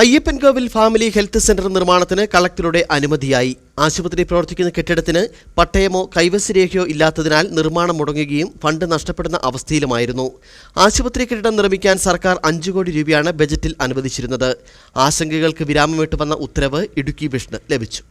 Ayyappancoil family health centre നിർമ്മാണത്തിന് കളക്ടറുടെ അനുമതിയായി. ആശുപത്രി പ്രവർത്തിക്കുന്ന കെട്ടിടത്തിന് പട്ടയമോ കൈവശരേഖയോ ഇല്ലാത്തതിനാൽ നിർമ്മാണം മുടങ്ങുകയും ഫണ്ട് നഷ്ടപ്പെടുന്ന അവസ്ഥയിലുമായിരുന്നു. ആശുപത്രി കെട്ടിടം നിർമ്മിക്കാൻ സർക്കാർ അഞ്ചു കോടി രൂപയാണ് ബജറ്റിൽ അനുവദിച്ചിരുന്നത്. ആശങ്കകൾക്ക് വിരാമമിട്ട് വന്ന ഉത്തരവ് ഇടുക്കി വിഷ്ണു ലഭിച്ചു.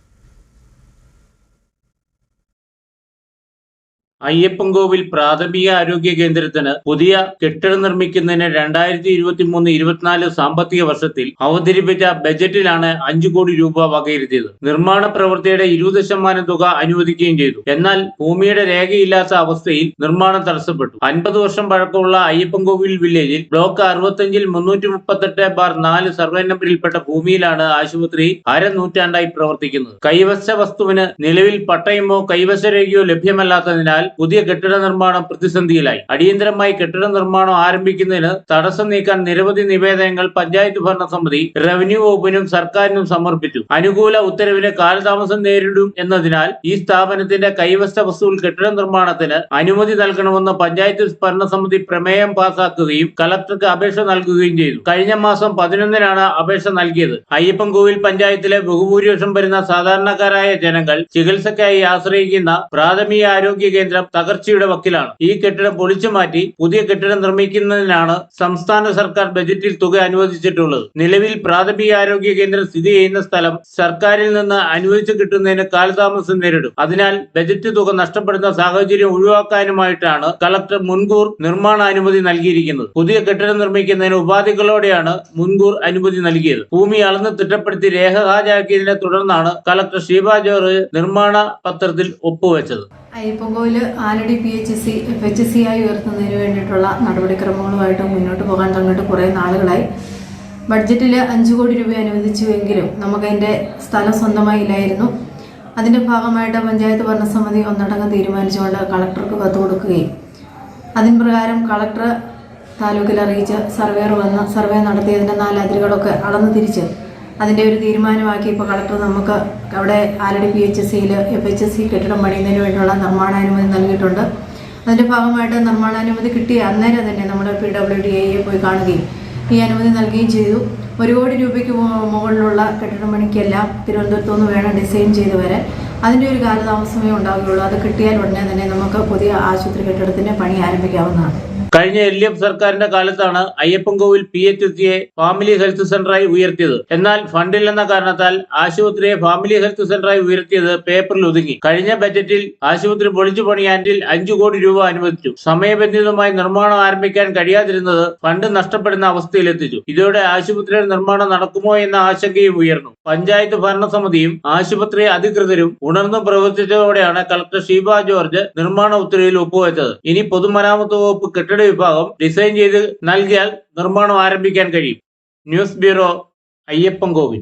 അയ്യപ്പൻകോവിൽ പ്രാഥമിക ആരോഗ്യ കേന്ദ്രത്തിന് പുതിയ കെട്ടിടം നിർമ്മിക്കുന്നതിന് രണ്ടായിരത്തി ഇരുപത്തി മൂന്ന് ഇരുപത്തിനാല് സാമ്പത്തിക വർഷത്തിൽ അവതരിപ്പിച്ച ബജറ്റിലാണ് അഞ്ചു കോടി രൂപ വകയിരുത്തിയത്. നിർമ്മാണ പ്രവൃത്തിയുടെ ഇരുപത് ശതമാനം തുക അനുവദിക്കുകയും ചെയ്തു. എന്നാൽ ഭൂമിയുടെ രേഖയില്ലാത്ത അവസ്ഥയിൽ നിർമ്മാണം തടസ്സപ്പെട്ടു. അൻപത് വർഷം പഴക്കമുള്ള അയ്യപ്പൻകോവിൽ വില്ലേജിൽ ബ്ലോക്ക് അറുപത്തഞ്ചിൽ മുന്നൂറ്റി മുപ്പത്തെട്ട് ബാർ നാല് സർവേ നമ്പറിൽപ്പെട്ട ഭൂമിയിലാണ് ആശുപത്രി അരനൂറ്റാണ്ടായി പ്രവർത്തിക്കുന്നത്. കൈവശ വസ്തുവിന് നിലവിൽ പട്ടയമോ കൈവശ രേഖയോ ലഭ്യമല്ലാത്തതിനാൽ പുതിയ കെട്ടിട നിർമ്മാണം പ്രതിസന്ധിയിലായി. അടിയന്തരമായി കെട്ടിട നിർമ്മാണം ആരംഭിക്കുന്നതിന് തടസ്സം നീക്കാൻ നിരവധി നിവേദനങ്ങൾ പഞ്ചായത്ത് ഭരണസമിതി റവന്യൂ വകുപ്പിനും സർക്കാരിനും സമർപ്പിച്ചു. അനുകൂല ഉത്തരവിന് കാലതാമസം നേരിടും എന്നതിനാൽ ഈ സ്ഥാപനത്തിന്റെ കൈവശ വസ്തുവിൽ കെട്ടിട നിർമ്മാണത്തിന് അനുമതി നൽകണമെന്ന് പഞ്ചായത്ത് ഭരണസമിതി പ്രമേയം പാസാക്കുകയും കളക്ടർക്ക് അപേക്ഷ നൽകുകയും ചെയ്തു. കഴിഞ്ഞ മാസം പതിനൊന്നിനാണ് അപേക്ഷ നൽകിയത്. അയ്യപ്പൻകോവിൽ പഞ്ചായത്തിലെ ബഹുഭൂരിപക്ഷം വരുന്ന സാധാരണക്കാരായ ജനങ്ങൾ ചികിത്സയ്ക്കായി ആശ്രയിക്കുന്ന പ്രാഥമിക ആരോഗ്യ കേന്ദ്രം തകർച്ചയുടെ വക്കിലാണ്. ഈ കെട്ടിടം പൊളിച്ചു മാറ്റി പുതിയ കെട്ടിടം നിർമ്മിക്കുന്നതിനാണ് സംസ്ഥാന സർക്കാർ ബജറ്റിൽ തുക അനുവദിച്ചിട്ടുള്ളത്. നിലവിൽ പ്രാഥമിക ആരോഗ്യ കേന്ദ്രം സ്ഥിതി ചെയ്യുന്ന സ്ഥലം സർക്കാരിൽ നിന്ന് അനുവദിച്ചു കിട്ടുന്നതിന് കാലതാമസം നേരിടും. അതിനാൽ ബജറ്റ് തുക നഷ്ടപ്പെടുന്ന സാഹചര്യം ഒഴിവാക്കാനുമായിട്ടാണ് കളക്ടർ മുൻകൂർ നിർമ്മാണാനുമതി നൽകിയിരിക്കുന്നത്. പുതിയ കെട്ടിടം നിർമ്മിക്കുന്നതിന് ഉപാധികളോടെയാണ് മുൻകൂർ അനുമതി നൽകിയത്. ഭൂമി അളന്ന് തിട്ടപ്പെടുത്തി രേഖ ഹാജരാക്കിയതിനെ തുടർന്നാണ് കളക്ടർ ഷീബ ജോർജ് നിർമ്മാണ പത്രത്തിൽ ഒപ്പുവെച്ചത്. Ayyappankovil Aladi P H C F H C ആയി ഉയർത്തുന്നതിന് വേണ്ടിയിട്ടുള്ള നടപടിക്രമങ്ങളുമായിട്ട് മുന്നോട്ട് പോകാൻ തുടങ്ങിയിട്ട് കുറേ നാളുകളായി. ബഡ്ജറ്റിൽ അഞ്ച് കോടി രൂപ അനുവദിച്ചുവെങ്കിലും നമുക്കതിന്റെ സ്ഥലം സ്വന്തമായി ഇല്ലായിരുന്നു. അതിന്റെ ഭാഗമായിട്ട് പഞ്ചായത്ത് ഭരണസമിതി ഒന്നടങ്കം തീരുമാനിച്ചുകൊണ്ട് കളക്ടർക്ക് കത്ത് കൊടുക്കുകയും. അതിന് പ്രകാരം കളക്ടർ താലൂക്കിൽ അറിയിച്ച് സർവേർ വന്ന് സർവേ നടത്തിയതിന്റെ നാല് അതിരുകളൊക്കെ അളന്ന് തിരിച്ച് അതിന്റെ ഒരു തീരുമാനമാക്കി ഇപ്പോൾ കളക്ടർ നമുക്ക് അവിടെ ആലടി പി എച്ച് സിയിൽ എഫ് എച്ച് സി കെട്ടിടം പണിയുന്നതിന് വേണ്ടിയുള്ള നിർമ്മാണാനുമതി നൽകിയിട്ടുണ്ട്. അതിന്റെ ഭാഗമായിട്ട് നിർമ്മാണാനുമതി കിട്ടിയ അന്നേരം തന്നെ നമ്മൾ പി ഡബ്ല്യു ഡി എയെ പോയി കാണുകയും ഈ അനുമതി നൽകുകയും ചെയ്തു. ഒരു കോടി രൂപയ്ക്ക് മുകളിലുള്ള കെട്ടിട പണിക്കെല്ലാം തിരുവനന്തപുരത്തു നിന്ന് വേണം ഡിസൈൻ ചെയ്ത് വരെ അതിന്റെ ഒരു കാലതാമസമേ ഉണ്ടാവുകയുള്ളൂ. അത് കിട്ടിയാൽ ഉടനെ തന്നെ നമുക്ക് പുതിയ ആശുപത്രി കെട്ടിടത്തിന്റെ പണി ആരംഭിക്കാവുന്നതാണ്. കഴിഞ്ഞ എൽ ഡി എഫ് സർക്കാരിന്റെ കാലത്താണ് അയ്യപ്പൻകോവിൽ പി എച്ച് സിയെ ഫാമിലി ഹെൽത്ത് സെന്ററായി ഉയർത്തിയത്. എന്നാൽ ഫണ്ടില്ലെന്ന കാരണത്താൽ ആശുപത്രിയെ ഫാമിലി ഹെൽത്ത് സെന്ററായി ഉയർത്തിയത് പേപ്പറിൽ ഒതുങ്ങി. കഴിഞ്ഞ ബജറ്റിൽ ആശുപത്രി പൊളിച്ചു പണിയാൻഡിൽ അഞ്ചു കോടി രൂപ അനുവദിച്ചു. സമയബന്ധിതമായി നിർമ്മാണം ആരംഭിക്കാൻ കഴിയാതിരുന്നത് ഫണ്ട് നഷ്ടപ്പെടുന്ന അവസ്ഥയിലെത്തിച്ചു. ഇതോടെ ആശുപത്രിയുടെ നിർമ്മാണം നടക്കുമോ എന്ന ആശങ്കയും ഉയർന്നു. പഞ്ചായത്ത് ഭരണസമിതിയും ആശുപത്രി അധികൃതരും ഉണർന്നു പ്രവർത്തിച്ചതോടെയാണ് കളക്ടർ ഷീബ ജോർജ് നിർമ്മാണ ഉത്തരവിൽ ഒപ്പുവെച്ചത്. ഇനി പൊതുമരാമത്ത് വകുപ്പ് കെട്ടിട വിഭാഗം ഡിസൈൻ ചെയ്ത് നൽകിയാൽ നിർമ്മാണം ആരംഭിക്കാൻ കഴിയും. News bureau Ayyappan Ayyappancoil